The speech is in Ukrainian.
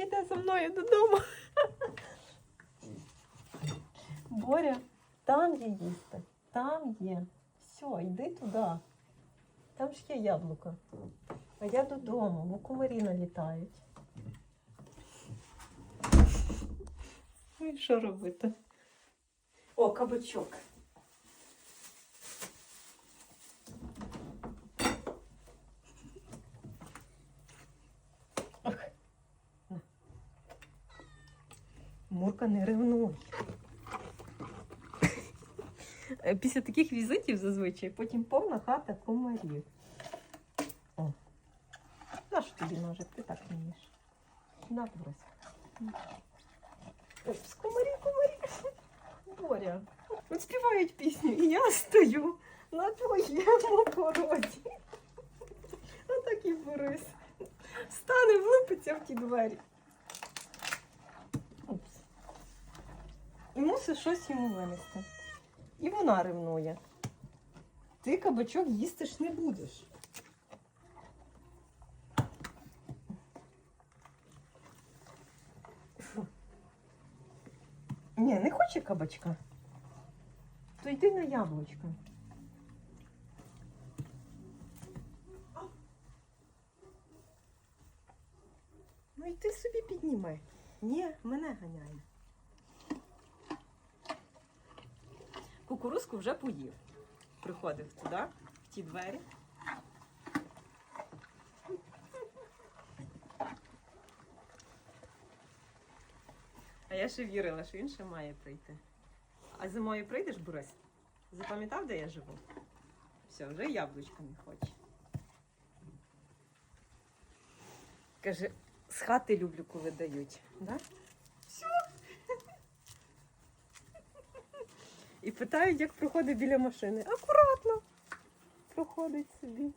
Іде за мною додому. Боря, там є їсти. Там є. Все, йди туди. Там ж є яблука. А я додому, бо комарі налітають. Ну і що робити? О, кабачок. Мурка не ревнуй. Е, Після таких візитів зазвичай потім повна хата комарів. О. Нащо тобі ножик? Ти так вмієш. На. Опс, комарі, комарі. Боря. От співають пісню, і я стою на твоєму породі. І Борис. Стане, влупиться в ті двері. І мусить щось йому винести. І вона ревнує. Ти кабачок їсти ж не будеш. Ні, не хоче кабачка. То йди на яблучко. Ну і ти собі піднімай. Ні, мене ганяє. Кукурузку вже поїв. Приходив туди, в ті двері. А я ще вірила, що він ще має прийти. А зимою прийдеш, Борис? Запам'ятав, де я живу? Все, вже яблучко не хоче. Каже, з хати люблю, коли дають. Да? І питають, як проходить біля машини. Акуратно проходить собі.